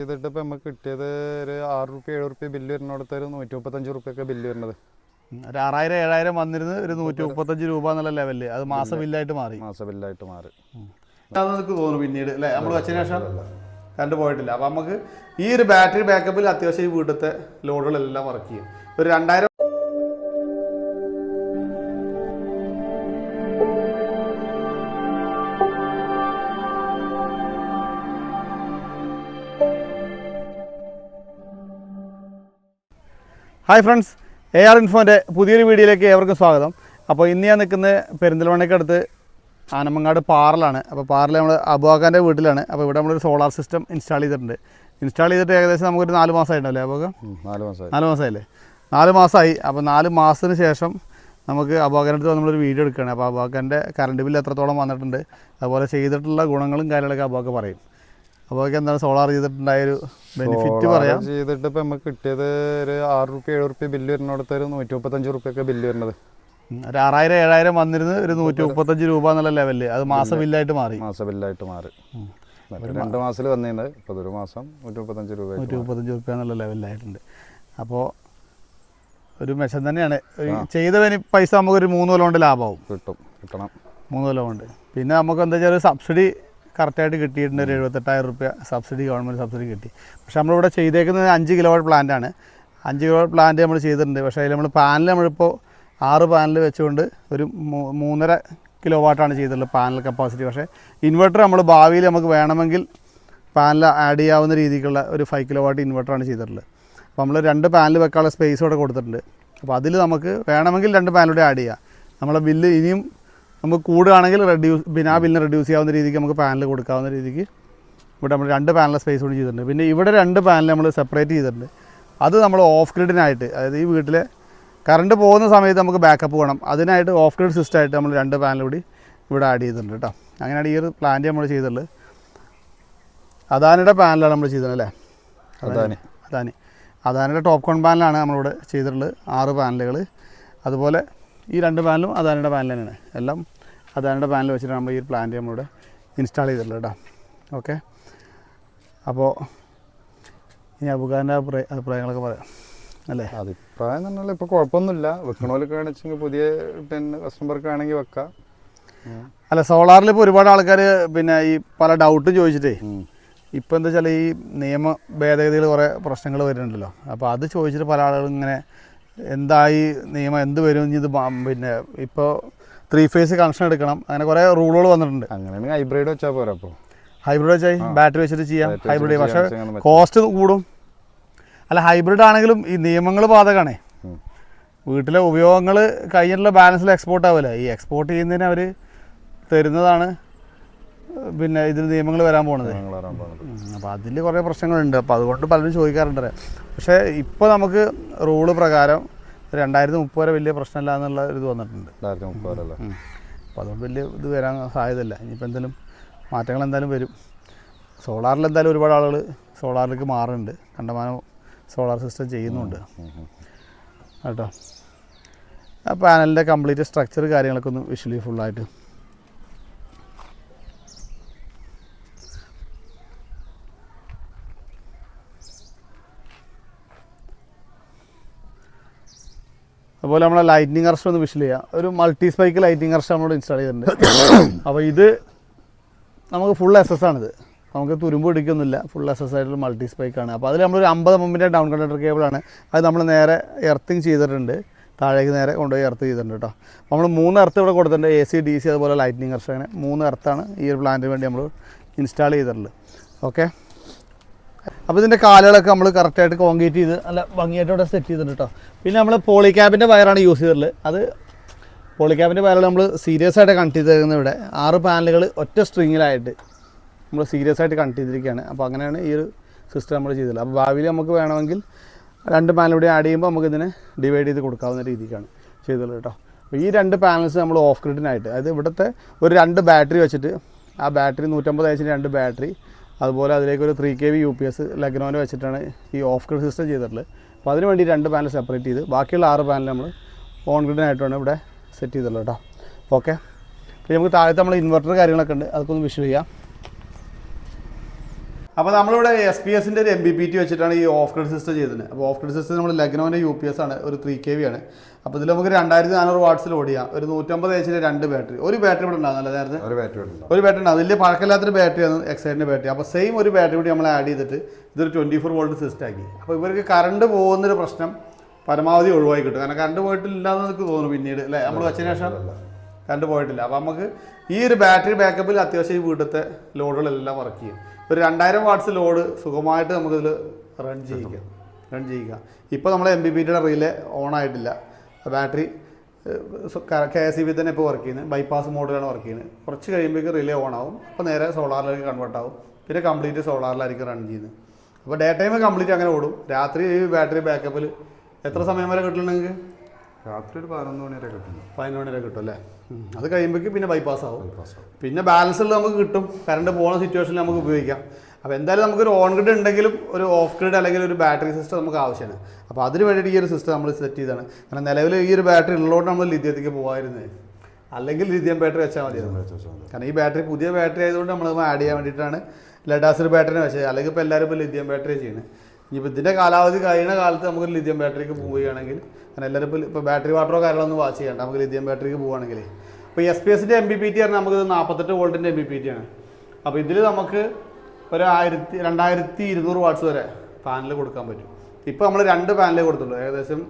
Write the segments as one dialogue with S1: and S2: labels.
S1: ചെയ്തിട്ട് ഇപ്പം നമുക്ക് കിട്ടിയത് ഒരു ആറ് റുപ്യ ഏഴ് റുപ്യ ബില്ല് വരുന്നിടത്ത് ഒരു നൂറ്റി മുപ്പത്തഞ്ച് റുപ്യൊക്കെ ബില്ല് വരുന്നത്
S2: ഒരു ആറായിരം ഏഴായിരം വന്നിരുന്നു ഒരു നൂറ്റി മുപ്പത്തഞ്ച് രൂപ എന്നുള്ള ലെവലിൽ അത് മാസ ബില്ലായിട്ട് മാറി.
S1: മാസ ബില്ലായിട്ട് മാറി.
S2: നമുക്ക് തോന്നുന്നു പിന്നീട്? അല്ലേ? നമ്മൾ വെച്ചതിന് ശേഷം കണ്ടു പോയിട്ടില്ല. അപ്പം നമുക്ക് ഈ ഒരു ബാറ്ററി ബാക്കപ്പിൽ അത്യാവശ്യം ഈ വീട്ടിലത്തെ ലോഡുകളെല്ലാം വർക്ക് ചെയ്യും. ഒരു രണ്ടായിരം ഹായ് ഫ്രണ്ട്സ് എ ആർ ഇൻഫോന്റെ പുതിയൊരു വീഡിയോയിലേക്ക് ഏവർക്കും സ്വാഗതം. അപ്പോൾ ഇന്ന് ഞാൻ നിൽക്കുന്നത് പെരിന്തൽമണ്ണയ്ക്കടുത്ത് ആനമങ്ങാട് പാറലാണ്. അപ്പോൾ പാറൽ നമ്മൾ അബുവാക്കാന്റെ വീട്ടിലാണ്. അപ്പോൾ ഇവിടെ നമ്മളൊരു സോളാർ സിസ്റ്റം ഇൻസ്റ്റാൾ ചെയ്തിട്ടുണ്ട്. ഇൻസ്റ്റാൾ ചെയ്തിട്ട് ഏകദേശം നമുക്കൊരു നാല് മാസമായിട്ടുണ്ടല്ലേ അബുവാക്ക?
S1: ഉം, നാല് മാസമായി.
S2: നാല് മാസമായില്ലേ? നാല് മാസമായി. അപ്പോൾ നാല് മാസത്തിന് ശേഷം നമുക്ക് അബുവാക്കാന്റെ അടുത്ത് നമ്മളൊരു വീഡിയോ എടുക്കുകയാണ്. അപ്പോൾ അബുവാക്കാന്റെ കറണ്ട് ബില്ല് എത്രത്തോളം വന്നിട്ടുണ്ട്. അതുപോലെ ചെയ്തിട്ടുള്ള ഗുണങ്ങളും കാര്യങ്ങളൊക്കെ അബുവാക്ക പറയും. അബുവാക്ക എന്താണ് സോളാർ ചെയ്തിട്ടുണ്ടായ ഒരു ബെനിഫിറ്റ് പറയാം.
S1: ചെയ്തിട്ട് ഇപ്പം നമുക്ക് കിട്ടിയത് ഒരു ആറ് റുപ്യ ഏഴ് റുപ്യ ബില്ല് വരുന്നിടത്ത് ഒരു നൂറ്റി മുപ്പത്തഞ്ച് റുപ്യൊക്കെ ബില്ല് വരുന്നത്
S2: ഒരു ആറായിരം ഏഴായിരം വന്നിരുന്ന് ഒരു നൂറ്റി മുപ്പത്തഞ്ച് രൂപ എന്നുള്ള ലെവലിൽ അത് മാസ ബില്ലായിട്ട് മാറി.
S1: മാസ ബില്ലായിട്ട് മാറി. രണ്ട് മാസത്തിൽ വന്നിരുന്നത് ഇപ്പോൾ ഒരു മാസം നൂറ്റി മുപ്പത്തഞ്ച് രൂപ
S2: നൂറ്റി മുപ്പത്തഞ്ച് റുപ്യ എന്നുള്ള ലെവലിലായിട്ടുണ്ട് അപ്പോൾ ഒരു മെച്ചം തന്നെയാണ്. ചെയ്തവന് ചെയ്ത പൈസ നമുക്കൊരു മൂന്ന് കൊല്ലം കൊണ്ട് ലാഭമാവും.
S1: കിട്ടും. കിട്ടണം.
S2: മൂന്ന് കൊല്ലം കൊണ്ട്. പിന്നെ നമുക്ക് എന്താ വെച്ചാൽ ഒരു സബ്സിഡി കറക്റ്റായിട്ട് കിട്ടിയിട്ടുണ്ട് ഒരു എഴുപത്തെട്ടായിരം റുപ്യ സബ്സിഡി ഗവൺമെന്റ് സബ്സിഡി കിട്ടി. പക്ഷേ നമ്മളിവിടെ ചെയ്തേക്കുന്നത് അഞ്ച് കിലോ വാട്ട് പ്ലാന്റ് ആണ്. അഞ്ച് കിലോ വാട്ട് പ്ലാന്റ് നമ്മൾ ചെയ്തിട്ടുണ്ട്. പക്ഷേ അതിൽ നമ്മൾ പാനൽ നമ്മളിപ്പോൾ ആറ് പാനൽ വെച്ചുകൊണ്ട് ഒരു മൂന്നര കിലോ വാട്ടാണ് ചെയ്തിട്ടുള്ളത് പാനൽ കപ്പാസിറ്റി പക്ഷേ ഇൻവെർട്ടർ നമ്മൾ ഭാവിയിൽ നമുക്ക് വേണമെങ്കിൽ പാനൽ ആഡ് ചെയ്യാവുന്ന രീതിക്കുള്ള ഒരു ഫൈവ് കിലോ വാട്ട് ഇൻവെർട്ടറാണ് ചെയ്തിട്ടുള്ളത്. അപ്പോൾ നമ്മൾ രണ്ട് പാനൽ വെക്കാനുള്ള സ്പേസ് ഇവിടെ കൊടുത്തിട്ടുണ്ട്. അപ്പോൾ അതിൽ നമുക്ക് വേണമെങ്കിൽ രണ്ട് പാനലൂടെ ആഡ് ചെയ്യാം. നമ്മളെ ബില്ല് ഇനിയും നമുക്ക് കൂടുകയാണെങ്കിൽ റെഡ്യൂസ് പിന്നെ ആ ബില്ലിന് റെഡ്യൂസ് ചെയ്യാവുന്ന രീതിക്ക് നമുക്ക് പാനൽ കൊടുക്കാവുന്ന രീതിക്ക് ഇവിടെ നമ്മൾ രണ്ട് പാനൽ സ്പേസ് കൂടി ചെയ്തിട്ടുണ്ട്. പിന്നെ ഇവിടെ രണ്ട് പാനൽ നമ്മൾ സെപ്പറേറ്റ് ചെയ്തിട്ടുണ്ട്. അത് നമ്മൾ ഓഫ് ഗ്രിഡിനായിട്ട് അതായത് ഈ വീട്ടിലെ കറണ്ട് പോകുന്ന സമയത്ത് നമുക്ക് ബാക്കപ്പ് വേണം. അതിനായിട്ട് ഓഫ് ഗ്രിഡ് സിസ്റ്റം ആയിട്ട് നമ്മൾ രണ്ട് പാനൽ കൂടി ഇവിടെ ആഡ് ചെയ്തിട്ടുണ്ട് കേട്ടോ. അങ്ങനെയാണ് ഈ ഒരു പ്ലാന്റ് നമ്മൾ ചെയ്തിട്ടുള്ളത്. അദാനിയുടെ പാനലാണ് നമ്മൾ ചെയ്തത് അല്ലേ?
S1: അതാനി
S2: അദാനി. അദാനിയുടെ ടോപ്പ് കോൺ പാനലാണ് നമ്മളിവിടെ ചെയ്തിട്ടുള്ളത്. ആറ് പാനലുകൾ അതുപോലെ ഈ രണ്ട് പാനലും അദാനിയുടെ പാനൽ തന്നെയാണ്. എല്ലാം അദാനിയുടെ പാനൽ വെച്ചിട്ടാണ് നമ്മൾ ഈ ഒരു പ്ലാന്റ് നമ്മളിവിടെ ഇൻസ്റ്റാൾ ചെയ്തിട്ടുള്ളത് കേട്ടോ. ഓക്കെ അപ്പോൾ ഇനി അബുഖാന്റെ അഭിപ്രായ അഭിപ്രായങ്ങളൊക്കെ പറയാം. അല്ലേ?
S1: അഭിപ്രായം എന്ന് പറഞ്ഞാൽ ഇപ്പോൾ കുഴപ്പമൊന്നുമില്ല. വെക്കണോലൊക്കെ ആണെങ്കിൽ പുതിയ പിന്നെ കസ്റ്റമർക്ക് ആണെങ്കിൽ വെക്കാം.
S2: അല്ല സോളാറിൽ ഇപ്പോൾ ഒരുപാട് ആൾക്കാർ പിന്നെ ഈ പല ഡൗട്ടും ചോദിച്ചിട്ടേ ഇപ്പം എന്താ വെച്ചാൽ ഈ നിയമ ഭേദഗതികൾ കുറേ പ്രശ്നങ്ങൾ വരുന്നുണ്ടല്ലോ. അപ്പോൾ അത് ചോദിച്ചിട്ട് പല ആളുകളും ഇങ്ങനെ എന്തായി നിയമം എന്ത് വരും? ഇനി ഇത് പിന്നെ ഇപ്പോൾ ത്രീ ഫേസ് കണക്ഷൻ എടുക്കണം. അങ്ങനെ കുറേ റൂളുകൾ വന്നിട്ടുണ്ട്.
S1: അങ്ങനെയാണെങ്കിൽ ഹൈബ്രിഡ് വെച്ചാൽ പോരാ അപ്പോൾ
S2: ഹൈബ്രിഡ് വെച്ചാൽ ബാറ്ററി വെച്ചിട്ട് ചെയ്യാം. ഹൈബ്രിഡ് പക്ഷേ കോസ്റ്റ് കൂടും. അല്ല ഹൈബ്രിഡ് ആണെങ്കിലും ഈ നിയമങ്ങൾ ബാധകമാണേ വീട്ടിലെ ഉപയോഗങ്ങൾ കഴിഞ്ഞിട്ടുള്ള ബാലൻസിൽ എക്സ്പോർട്ട് ആവില്ല ഈ എക്സ്പോർട്ട് ചെയ്യുന്നതിന് അവർ തരുന്നതാണ് പിന്നെ ഇതിൽ നിയമങ്ങൾ വരാൻ പോണത്.
S1: പോകുന്നത്
S2: അപ്പോൾ അതിൽ കുറേ പ്രശ്നങ്ങളുണ്ട്. അപ്പോൾ അതുകൊണ്ട് പലരും ചോദിക്കാറുണ്ട് പക്ഷേ ഇപ്പോൾ നമുക്ക് റൂൾ പ്രകാരം രണ്ടായിരത്തി മുപ്പത് വരെ വലിയ പ്രശ്നമില്ല എന്നുള്ള ഇത് വന്നിട്ടുണ്ട്.
S1: രണ്ടായിരത്തി മുപ്പതല്ലേ
S2: അപ്പോൾ അതുകൊണ്ട് വലിയ ഇത് വരാൻ സാധ്യതയില്ല. ഇനിയിപ്പോൾ എന്തെങ്കിലും മാറ്റങ്ങൾ എന്തായാലും വരും. സോളാറിൽ എന്തായാലും ഒരുപാട് ആളുകൾ സോളാറിലേക്ക് മാറുന്നുണ്ട്. കണ്ടമാനം സോളാർ സിസ്റ്റം ചെയ്യുന്നുണ്ട്. കേട്ടോ? ആ പാനലിന്റെ കംപ്ലീറ്റ് സ്ട്രക്ചർ കാര്യങ്ങളൊക്കെ ഒന്ന് വിഷ്വലി ഫുള്ളായിട്ട് അതുപോലെ നമ്മളെ ലൈറ്റിനിങ് അർഷ ഒന്ന് വിഷ് ചെയ്യാം. ഒരു മൾട്ടി സ്പൈക്ക് ലൈറ്റിനിങ് അർഷ നമ്മൾ ഇൻസ്റ്റാൾ ചെയ്തിട്ടുണ്ട്. അപ്പോൾ ഇത് നമുക്ക് ഫുൾ എസ് എസ് ആണിത്. നമുക്ക് തുരുമ്പ് പിടിക്കൊന്നുമില്ല. ഫുൾ എസ് എസ് ആയിട്ടുള്ള മൾട്ടി ആണ്. അപ്പോൾ അതിൽ നമ്മളൊരു അമ്പത് മുമ്പിന്റെ ഡൗൺ കണ്ടക്ടർ കേബിളാണ് അത് നമ്മൾ നേരെ എർത്തിങ് ചെയ്തിട്ടുണ്ട്. താഴേക്ക് നേരെ കൊണ്ടുപോയി എർത്ത് ചെയ്തിട്ടുണ്ട് കേട്ടോ അപ്പോൾ നമ്മൾ മൂന്ന് എർത്ത് ഇവിടെ കൊടുത്തിട്ടുണ്ട്. എ സി ഡി സി അതുപോലെ ലൈറ്റിനിങ് അർഷ അങ്ങനെ മൂന്ന് എർത്താണ് ഈ ഒരു പ്ലാന്റിന് വേണ്ടി നമ്മൾ ഇൻസ്റ്റാൾ ചെയ്തിട്ടുള്ളത്. ഓക്കെ അപ്പോൾ ഇതിന്റെ കാലുകളൊക്കെ നമ്മൾ കറക്റ്റായിട്ട് കോൺക്രീറ്റ് ചെയ്ത് നല്ല ഭംഗിയായിട്ട് ഇവിടെ സെറ്റ് ചെയ്തിട്ടുണ്ട് കേട്ടോ പിന്നെ നമ്മൾ പോളിക്യാബിന്റെ വയറാണ് യൂസ് ചെയ്തിട്ടുള്ളത് അത് പോളിക്യാബിന്റെ വയറാണ് നമ്മൾ സീരിയസ് ആയിട്ട് കണക്ട് ചെയ്തേക്കുന്നത് ഇവിടെ. ആറ് പാനലുകൾ ഒറ്റ സ്ട്രിങ്ങിലായിട്ട് നമ്മൾ സീരിയസ് ആയിട്ട് കണക്ട് ചെയ്തിരിക്കുകയാണ്. അപ്പോൾ അങ്ങനെയാണ് ഈ ഒരു സിസ്റ്റം നമ്മൾ ചെയ്തിട്ടുള്ളത് അപ്പോൾ ഭാവിയിൽ നമുക്ക് വേണമെങ്കിൽ രണ്ട് പാനൽ കൂടി ആഡ് ചെയ്യുമ്പോൾ നമുക്ക് ഇതിനെ ഡിവൈഡ് ചെയ്ത് കൊടുക്കാവുന്ന രീതിക്കാണ് ചെയ്തിട്ടുള്ളത് കേട്ടോ അപ്പോൾ ഈ രണ്ട് പാനൽസ് നമ്മൾ ഓഫ് ഗ്രിഡിനായിട്ട് അതായത് ഇവിടുത്തെ ഒരു രണ്ട് ബാറ്ററി വെച്ചിട്ട് ആ ബാറ്ററി നൂറ്റമ്പത് ഏച്ചിന്റെ രണ്ട് ബാറ്ററി അതുപോലെ അതിലേക്ക് ഒരു three K V U P S ലഗ്നോന് വെച്ചിട്ടാണ് ഈ ഓഫ് ഗ്രിഡ് സിസ്റ്റം ചെയ്തിട്ടുള്ളത്. അപ്പോൾ അതിന് വേണ്ടി രണ്ട് പാനൽ സെപ്പറേറ്റ് ചെയ്ത് ബാക്കിയുള്ള ആറ് പാനൽ നമ്മൾ ഓൺ ഗ്രിഡിനായിട്ടാണ് ഇവിടെ സെറ്റ് ചെയ്തിട്ടുള്ളത് കേട്ടോ ഓക്കെ പിന്നെ നമുക്ക് താഴത്തെ നമ്മൾ ഇൻവെർട്ടർ കാര്യങ്ങളൊക്കെ ഉണ്ട്. അതൊക്കെ ഒന്ന് വിഷു ചെയ്യാം. അപ്പോൾ നമ്മളിവിടെ എസ് പി എസിന്റെ ഒരു എം ബി പി ടി വെച്ചിട്ടാണ് ഈ ഓഫ് ഗ്രിഡ് സിസ്റ്റം ചെയ്തത്. അപ്പോൾ ഓഫ് ഗ്രിഡ് സിസ്റ്റം നമ്മൾ ലഗ്നോന്റെ യു പി എസ് ആണ് ഒരു ത്രീ കെ വി ആണ്. അപ്പോൾ ഇതിൽ നമുക്ക് രണ്ടായിരത്തി നാനൂറ് വാട്ട്സിൽ ഓടിയാം ഒരു നൂറ്റമ്പത് എച്ചിന്റെ രണ്ട് ബാറ്ററി ഒരു ബാറ്ററി ഇവിടെ ഉണ്ടാകുന്നല്ലോ അതായത്
S1: ഒരു ബാറ്ററി
S2: ഒരു ബാറ്ററി ഉണ്ട് വലിയ പഴക്കമില്ലാത്തൊരു ബാറ്ററിയാണ് എക്സൈഡിന്റെ ബാറ്ററി അപ്പോൾ സെയിം ഒരു ബാറ്ററി കൂടി നമ്മൾ ആഡ് ചെയ്തിട്ട് ഇതൊരു ട്വന്റി ഫോർ വോൾട്ട് സിസ്റ്റം ആക്കി. അപ്പോൾ ഇവർക്ക് കറണ്ട് പോകുന്നൊരു പ്രശ്നം പരമാവധി ഒഴിവാക്കി കിട്ടും. കാരണം കറണ്ട് പോയിട്ടില്ലാന്ന് എനിക്ക് തോന്നുന്നു പിന്നീട് അല്ലേ? നമ്മൾ വെച്ചതിന് ശേഷം കറണ്ട് പോയിട്ടില്ല. അപ്പോൾ നമുക്ക് ഈ ഒരു ബാറ്ററി ബാക്കപ്പിൽ അത്യാവശ്യം ഈ വീട്ടിലത്തെ ലോഡുകളെല്ലാം വർക്ക് ചെയ്യും. ഒരു രണ്ടായിരം വാട്ട്സ് ലോഡ് സുഖമായിട്ട് നമുക്കിതിൽ റൺ ചെയ്യിക്കാം. റൺ ചെയ്യിക്കാം. ഇപ്പോൾ നമ്മൾ എം ബി ബിയുടെ റീലേ ഓൺ ആയിട്ടില്ല. Battery K S E B തന്നെ ഇപ്പോൾ വർക്ക് ചെയ്യുന്നത്. ബൈപ്പാസ് മോഡിലാണ് വർക്ക് ചെയ്യുന്നത്. കുറച്ച് കഴിയുമ്പോഴേക്ക് റിലേ ഓൺ ആവും. അപ്പോൾ നേരെ സോളാറിലേക്ക് കൺവേർട്ട് ആവും. പിന്നെ കംപ്ലീറ്റ് സോളാറിലായിരിക്കും റൺ ചെയ്യുന്നത്. അപ്പോൾ ഡേ ടൈം കംപ്ലീറ്റ് അങ്ങനെ ഓടും. രാത്രി ഈ ബാറ്ററി ബാക്കപ്പിൽ എത്ര സമയം വരെ കിട്ടണമെങ്കിൽ
S1: രാത്രി ഒരു പതിനൊന്ന് മണി വരെ കിട്ടും.
S2: പതിനൊന്ന് മണി വരെ കിട്ടും അല്ലേ? അത് കഴിയുമ്പോഴേക്ക് പിന്നെ ബൈപ്പാസ് ആവും. പിന്നെ ബാലൻസ് ബാലൻസിൽ നമുക്ക് കിട്ടും. കറണ്ട് പോകുന്ന സിറ്റുവേഷനിൽ നമുക്ക് ഉപയോഗിക്കാം. അപ്പോൾ എന്തായാലും നമുക്കൊരു ഓൺ ഗ്രിഡ് ഉണ്ടെങ്കിലും ഒരു ഓഫ് ഗ്രിഡ് അല്ലെങ്കിൽ ഒരു ബാറ്ററി സിസ്റ്റം നമുക്ക് ആവശ്യമാണ് അപ്പോൾ അതിന് വേണ്ടിയിട്ട് ഈ ഒരു സിസ്റ്റം നമ്മൾ സെറ്റ് ചെയ്താണ്. കാരണം നിലവിൽ ഈ ഒരു ബാറ്ററി ഉള്ളതുകൊണ്ട് നമ്മൾ ലിഥിയത്തേക്ക് പോകായിരുന്നത് അല്ലെങ്കിൽ ലിഥിയം ബാറ്ററി വെച്ചാൽ
S1: മതി.
S2: കാരണം ഈ ബാറ്ററി പുതിയ ബാറ്ററി ആയതുകൊണ്ട് നമ്മൾ ആഡ് ചെയ്യാൻ വേണ്ടിയിട്ടാണ്. ലഡാസിൽ ബാറ്ററിനെ വെച്ചത്. അല്ലെങ്കിൽ ഇപ്പോൾ എല്ലാവരും ഇപ്പോൾ ലിഥിയം ബാറ്ററി ചെയ്യുന്നത് ഇനിയിപ്പോൾ ഇതിന്റെ കാലാവധി കഴിയുന്ന കാലത്ത് നമുക്ക് ലിഥിയം ബാറ്ററിക്ക് പോവുകയാണെങ്കിൽ കാരണം എല്ലാവരും ഇപ്പോൾ ഇപ്പോൾ ബാറ്ററി വാട്ടറോ കാര്യങ്ങളൊന്നും വാച്ച് ചെയ്യണ്ട. നമുക്ക് ലിഥിയം ബാറ്ററിക്ക് പോവുകയാണെങ്കിൽ ഇപ്പോൾ എസ് പി എസിന്റെ എം ബി പി ടി പറഞ്ഞാൽ നമുക്ക് നാൽപ്പത്തെട്ട് വോൾട്ടിന്റെ എം ബി പി ടി ആണ്. അപ്പോൾ ഇതിൽ നമുക്ക് ഒരു ആയിരത്തി രണ്ടായിരത്തി ഇരുന്നൂറ് വാട്ട്സ് വരെ പാനൽ കൊടുക്കാൻ പറ്റും. ഇപ്പോൾ നമ്മൾ രണ്ട് പാനലേ കൊടുത്തുള്ളൂ ഏകദേശം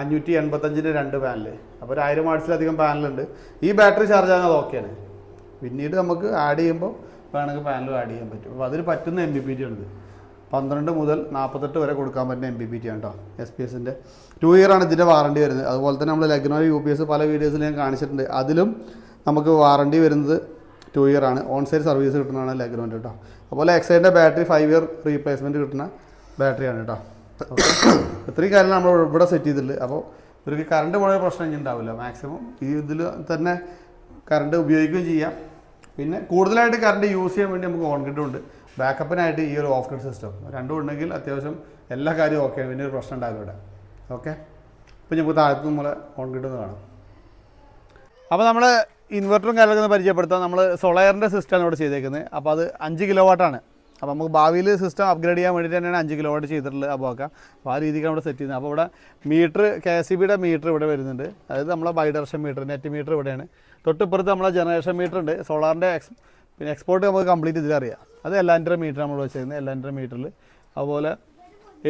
S2: അഞ്ഞൂറ്റി എൺപത്തഞ്ചിന്റെ രണ്ട് പാനൽ അപ്പോൾ ഒരു ആയിരം വാട്ട്സിലധികം പാനലുണ്ട് ഈ ബാറ്ററി ചാർജ് ആകുന്നത് ഓക്കെയാണ് പിന്നീട് നമുക്ക് ആഡ് ചെയ്യുമ്പോൾ വേണമെങ്കിൽ പാനലും ആഡ് ചെയ്യാൻ പറ്റും. അപ്പോൾ അതിന് പറ്റുന്ന എം ബി പി ടി ഉണ്ട് പന്ത്രണ്ട് മുതൽ നാൽപ്പത്തെട്ട് വരെ കൊടുക്കാൻ പറ്റുന്ന എം ബി പി ടി ആണ് കേട്ടോ എസ് പി എസിന്റെ ടു ഇയർ ആണ് ഇതിന്റെ വാറണ്ടി വരുന്നത്. അതുപോലെ തന്നെ നമ്മൾ ലഗ്നോ യു പി എസ് പല വീഡിയോസിൽ ഞാൻ കാണിച്ചിട്ടുണ്ട്. അതിലും നമുക്ക് വാറണ്ടി വരുന്നത് ടു ഇയർ ആണ്. ഓൺ സൈഡ് സർവീസ് കിട്ടുന്നതാണ് ലഗ്നോന്റെ കേട്ടോ അതുപോലെ എക്സൈഡിന്റെ ബാറ്ററി ഫൈവ് ഇയർ റീപ്ലേസ്മെന്റ് കിട്ടുന്ന ബാറ്ററിയാണ് കേട്ടോ ഇത്രയും കാര്യം നമ്മൾ ഇവിടെ സെറ്റ് ചെയ്തിട്ടുണ്ട്. അപ്പോൾ ഇവർക്ക് കറണ്ട് പോയ പ്രശ്നം ഉണ്ടാവില്ല. മാക്സിമം ഈ ഇതിൽ തന്നെ കറണ്ട് ഉപയോഗിക്കുകയും ചെയ്യാം. പിന്നെ കൂടുതലായിട്ട് കറണ്ട് യൂസ് ചെയ്യാൻ വേണ്ടി നമുക്ക് ഓൺ ഗ്രിഡ് ഉണ്ട്. ബാക്കപ്പിനായിട്ട് ഈ ഒരു ഓഫ് ഗ്രിഡ് സിസ്റ്റം രണ്ടും ഉണ്ടെങ്കിൽ അത്യാവശ്യം എല്ലാ കാര്യവും ഓക്കെ പിന്നെ ഒരു പ്രശ്നം ഉണ്ടാവില്ല ഇവിടെ. ഓക്കെ ഇപ്പം നമുക്ക് താഴത്ത് നമ്മൾ ഓൺ ഗ്രിഡ് ഒന്ന് കാണാം. അപ്പോൾ നമ്മൾ ഇൻവെർട്ടറും കാര്യങ്ങളൊക്കെ ഒന്ന് പരിചയപ്പെടുത്താം. നമ്മൾ സോളയറിന്റെ സിസ്റ്റമാണ് ഇവിടെ ചെയ്തേക്കുന്നത്. അപ്പോൾ അത് അഞ്ച് കിലോ വാട്ടാണ് അപ്പോൾ നമുക്ക് ഭാവിയിൽ സിസ്റ്റം അപ്ഗ്രേഡ് ചെയ്യാൻ വേണ്ടി തന്നെയാണ് അഞ്ച് കിലോ വാട്ട് ചെയ്തിട്ടുള്ളത് അപ്പോൾ ഒക്കെ. അപ്പോൾ ആ രീതിക്കാണ് ഇവിടെ സെറ്റ് ചെയ്യുന്നത്. അപ്പോൾ ഇവിടെ മീറ്റർ കെ എസ് ബിയുടെ മീറ്റർ ഇവിടെ വരുന്നുണ്ട്. അതായത് നമ്മളെ ബൈഡർഷൻ മീറ്റർ നെറ്റ് മീറ്റർ ഇവിടെയാണ്. തൊട്ടിപ്പുറത്ത് നമ്മളെ ജനറേഷൻ മീറ്റർ ഉണ്ട്. സോളാറിന്റെ എക്സ് പിന്നെ എക്സ്പോർട്ട് നമുക്ക് കംപ്ലീറ്റ് ഇതിലറിയാം അത് എല്ലാന്റെ മീറ്റർ നമ്മൾ വെച്ചിരുന്നത് എല്ലാന്റെ മീറ്ററിൽ അതുപോലെ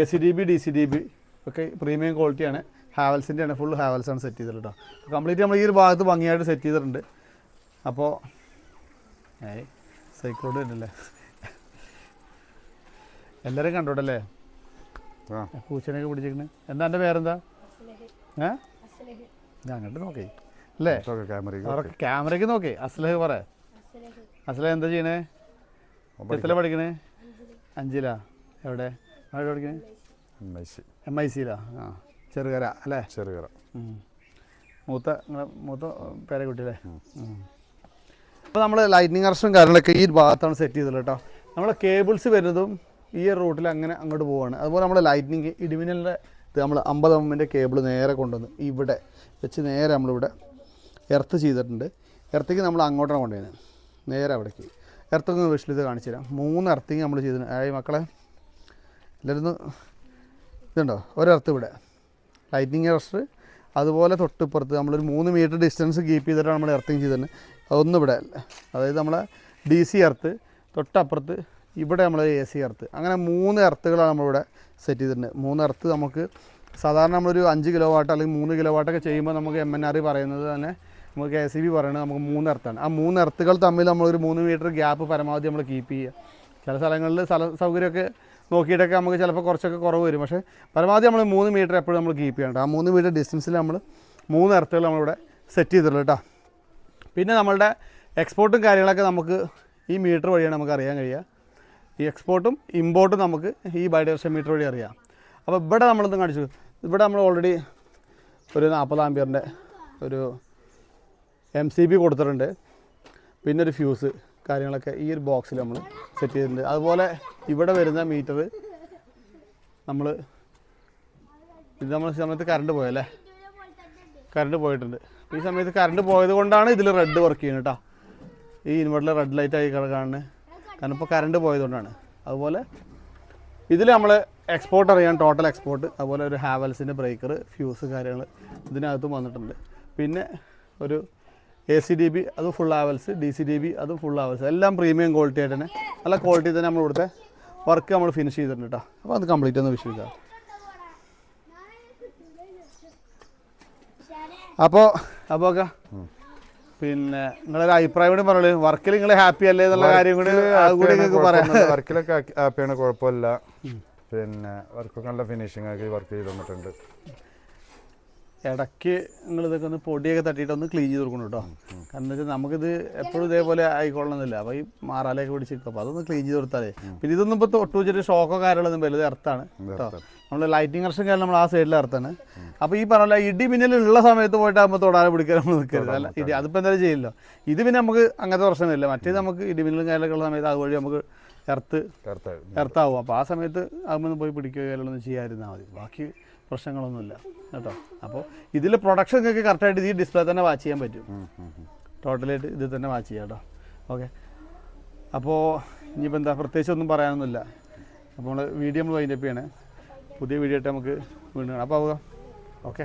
S2: A C D B D C D B ഒക്കെ പ്രീമിയം ക്വാളിറ്റിയാണ് ഹാവൽസിന്റെ ആണ് ഫുൾ ഹാവൽസ് ആണ് സെറ്റ് ചെയ്തിട്ട് കേട്ടോ കംപ്ലീറ്റ് നമ്മൾ ഈ ഒരു ഭാഗത്ത് ഭംഗിയായിട്ട് സെറ്റ് ചെയ്തിട്ടുണ്ട്. അപ്പോൾ ഏയ് സൈക്കിളോട് ഉണ്ടല്ലേ എല്ലാവരും കണ്ടോട്ടല്ലേ? പൂച്ചനൊക്കെ പിടിച്ചിരിക്കുന്നത് എന്താ എന്റെ പേരെന്താ? ഏ? ഞാൻ അങ്ങോട്ട് നോക്കി. അല്ലേ? ക്യാമറയ്ക്ക് നോക്കി. അസ്ലഹ് പറ. അസ്ലഹ് എന്താ ചെയ്യണേ? എത്ര പഠിക്കണേ? അഞ്ചിലാ. എവിടെ? എവിടെ പഠിക്കണേ? എം ഐ സിയിലാ ആ ചെറുകര അല്ലേ?
S1: ചെറുകര.
S2: മൂത്ത നിങ്ങളെ മൂത്ത പേരക്കുട്ടിയല്ലേ അപ്പോൾ നമ്മൾ ലൈറ്റിനിങ് അറസ്റ്റും കാര്യങ്ങളൊക്കെ ഈ ഭാഗത്താണ് സെറ്റ് ചെയ്തത് കേട്ടോ നമ്മളെ കേബിൾസ് വരുന്നതും ഈ റൂട്ടിൽ അങ്ങനെ അങ്ങോട്ട് പോവാണ്. അതുപോലെ നമ്മൾ ലൈറ്റിനിങ് ഇടിമിന്നലിന്റെ ഇത് നമ്മൾ അമ്പത് എമ്മിന്റെ കേബിൾ നേരെ കൊണ്ടുവന്ന് ഇവിടെ വെച്ച് നേരെ നമ്മളിവിടെ എർത്ത് ചെയ്തിട്ടുണ്ട്. എർത്തേക്ക് നമ്മൾ അങ്ങോട്ടാണ് കൊണ്ടുപോയത് നേരെ അവിടേക്ക്. എർത്തിങ് വിഷിൽ ഇത് കാണിച്ചു തരാം. മൂന്ന് എർത്തിങ് നമ്മൾ ചെയ്തിട്ടുണ്ട് ആയി മക്കളെ എല്ലാവരും ഇതുണ്ടോ? ഒരെർത്ത് ഇവിടെ. ലൈറ്റിനിങ് അറസ്റ്റ് അതുപോലെ തൊട്ടിപ്പുറത്ത് നമ്മളൊരു മൂന്ന് മീറ്റർ ഡിസ്റ്റൻസ് കീപ്പ് ചെയ്തിട്ടാണ് നമ്മൾ എർത്തിങ് ചെയ്തിട്ടുണ്ട് അതൊന്നും ഇവിടെ അല്ല. അതായത് നമ്മളെ ഡി സി എർത്ത് തൊട്ടപ്പുറത്ത് ഇവിടെ നമ്മൾ എ സി എർത്ത്. അങ്ങനെ മൂന്ന് എർത്തുകളാണ് നമ്മളിവിടെ സെറ്റ് ചെയ്തിട്ടുണ്ട്. മൂന്ന് എർത്ത് നമുക്ക് സാധാരണ നമ്മളൊരു അഞ്ച് കിലോ വാട്ട് അല്ലെങ്കിൽ മൂന്ന് കിലോ വാട്ടൊക്കെ ചെയ്യുമ്പോൾ നമുക്ക് എം എൻ ആർ പറയുന്നത് തന്നെ നമുക്ക് കെ സി ബി പറയുന്നത് നമുക്ക് മൂന്ന് എർത്താണ് ആ മൂന്ന് എർത്തുകൾ തമ്മിൽ നമ്മളൊരു മൂന്ന് മീറ്റർ ഗ്യാപ്പ് പരമാവധി നമ്മൾ കീപ്പ് ചെയ്യുക. ചില സ്ഥലങ്ങളിൽ സ്ഥല സൗകര്യമൊക്കെ നോക്കിയിട്ടൊക്കെ നമുക്ക് ചിലപ്പോൾ കുറച്ചൊക്കെ കുറവ് വരും. പക്ഷേ പരമാവധി നമ്മൾ മൂന്ന് മീറ്റർ എപ്പോഴും നമ്മൾ കീപ്പ് ചെയ്യണം ആ മൂന്ന് മീറ്റർ ഡിസ്റ്റൻസിൽ നമ്മൾ മൂന്ന് എർത്തുകൾ നമ്മളിവിടെ സെറ്റ് ചെയ്തിട്ടുള്ളൂ കേട്ടോ. പിന്നെ നമ്മളുടെ എക്സ്പോർട്ടും കാര്യങ്ങളൊക്കെ നമുക്ക് ഈ മീറ്റർ വഴിയാണ് നമുക്ക് അറിയാൻ കഴിയുക. ഈ എക്സ്പോർട്ടും ഇമ്പോർട്ടും നമുക്ക് ഈ ബയോഡൈവേഴ്ഷൻ മീറ്റർ വഴി അറിയാം. അപ്പോൾ ഇവിടെ നമ്മളൊന്ന് കാണിച്ചു ഇവിടെ നമ്മൾ ഓൾറെഡി ഒരു നാൽപ്പത് ആമ്പിയറിന്റെ ഒരു എം സി ബി കൊടുത്തിട്ടുണ്ട്. പിന്നെ ഒരു ഫ്യൂസ് കാര്യങ്ങളൊക്കെ ഈ ഒരു ബോക്സിൽ നമ്മൾ സെറ്റ് ചെയ്തിട്ടുണ്ട്. അതുപോലെ ഇവിടെ വരുന്ന മീറ്റർ നമ്മൾ ഇത് നമ്മൾ സമയത്ത് കറണ്ട് പോയല്ലേ? കറണ്ട് പോയിട്ടുണ്ട്. ഈ സമയത്ത് കറണ്ട് പോയത് കൊണ്ടാണ് ഇതിൽ റെഡ് വർക്ക് ചെയ്യുന്നത് കേട്ടോ ഈ ഇൻവെർട്ടറിൽ റെഡ് ലൈറ്റ് ആയി കിടക്കാണ് കാരണം ഇപ്പോൾ കറണ്ട് പോയതുകൊണ്ടാണ് അതുപോലെ ഇതിൽ നമ്മൾ എക്സ്പോർട്ട് അറിയാം ടോട്ടൽ എക്സ്പോർട്ട് അതുപോലെ ഒരു ഹാവൽസിന്റെ ബ്രേക്കർ ഫ്യൂസ് കാര്യങ്ങൾ ഇതിനകത്തും വന്നിട്ടുണ്ട്. പിന്നെ ഒരു എ സി ഡി ബി അത് full Havells D C D B അത് ഫുൾ ആവൽസ് എല്ലാം പ്രീമിയം ക്വാളിറ്റി ആയിട്ട് തന്നെ. നല്ല ക്വാളിറ്റി തന്നെ നമ്മൾ ഇവിടുത്തെ വർക്ക് നമ്മൾ ഫിനിഷ് ചെയ്തിട്ടുണ്ട് കേട്ടോ അപ്പോൾ അത് കംപ്ലീറ്റ് ഒന്ന് വിശ്വസിക്കാം. അപ്പോൾ അപ്പോൾ ഒക്കെ? പിന്നെ നിങ്ങളൊരു അഭിപ്രായം കൂടി പറഞ്ഞു വർക്കിൽ നിങ്ങൾ ഹാപ്പി അല്ലേ എന്നുള്ള കാര്യം കൂടി അതുകൂടി നിങ്ങൾക്ക് പറയാം.
S1: വർക്കിലൊക്കെ ഹാപ്പിയാണ് കുഴപ്പമില്ല. പിന്നെ വർക്കൊക്കെ നല്ല ഫിനിഷിംഗ് ആക്കി വർക്ക് ചെയ്ത് തന്നിട്ടുണ്ട്
S2: ഇടയ്ക്ക് നിങ്ങൾ ഇതൊക്കെ ഒന്ന് പൊടിയൊക്കെ തട്ടിയിട്ട് ഒന്ന് ക്ലീൻ ചെയ്ത് കൊടുക്കണം കേട്ടോ. കാരണം വെച്ചാൽ നമുക്കിത് എപ്പോഴും ഇതേപോലെ ആയിക്കൊള്ളണമെന്നില്ല. അപ്പോൾ ഈ മാറാലേക്ക് പിടിച്ചിരിക്കും. അപ്പോൾ അതൊന്ന് ക്ലീൻ ചെയ്ത് കൊടുത്താലേ. പിന്നെ ഇതൊന്നും ഇപ്പോൾ തൊട്ട് വെച്ചിട്ട് ഷോക്കോ കാര്യങ്ങളൊന്നും വലുത് എർത്താണ് കേട്ടോ. നമ്മൾ ലൈറ്റിംഗ് കർഷൻ കാര്യം നമ്മൾ ആ സൈഡിൽ എർത്താണ് അപ്പോൾ ഈ പറഞ്ഞ ഇടി മിന്നലുള്ള സമയത്ത് പോയിട്ടാകുമ്പോൾ തൊടാതെ പിടിക്കാൻ നമ്മൾ നിൽക്കരുത് അല്ല ഇടി അതിപ്പോൾ എന്തായാലും ചെയ്യില്ലോ. ഇത് പിന്നെ നമുക്ക് അങ്ങനത്തെ പ്രശ്നമില്ല മറ്റേത് നമുക്ക് ഇടിമിന്നലും കാര്യങ്ങളൊക്കെ ഉള്ള സമയത്ത് അതുവഴി നമുക്ക് എർത്ത് എർത്താവും അപ്പോൾ ആ സമയത്ത് അതൊന്നും പോയി പിടിക്കുകയോ കാര്യങ്ങളൊന്നും ചെയ്യാതിരുന്നാൽ മതി. ബാക്കി പ്രശ്നങ്ങളൊന്നുമില്ല. കേട്ടോ? അപ്പോൾ ഇതിൽ പ്രൊഡക്ഷൻ നിങ്ങൾക്ക് കറക്റ്റായിട്ട് ഈ ഡിസ്പ്ലേ തന്നെ വാച്ച് ചെയ്യാൻ പറ്റും. ടോട്ടലായിട്ട് ഇത് തന്നെ വാച്ച് ചെയ്യാം കേട്ടോ. ഓക്കെ അപ്പോൾ ഇനിയിപ്പോൾ എന്താ പ്രത്യേകിച്ച് ഒന്നും പറയാനൊന്നുമില്ല. അപ്പോൾ നമ്മൾ വീഡിയോ നമ്മൾ വൈൻഡപ്പ് ചെയ്യണേ. പുതിയ വീഡിയോ ആയിട്ട് നമുക്ക് വീണ്ടും കാണാം. അപ്പോൾ ആവുക. ഓക്കെ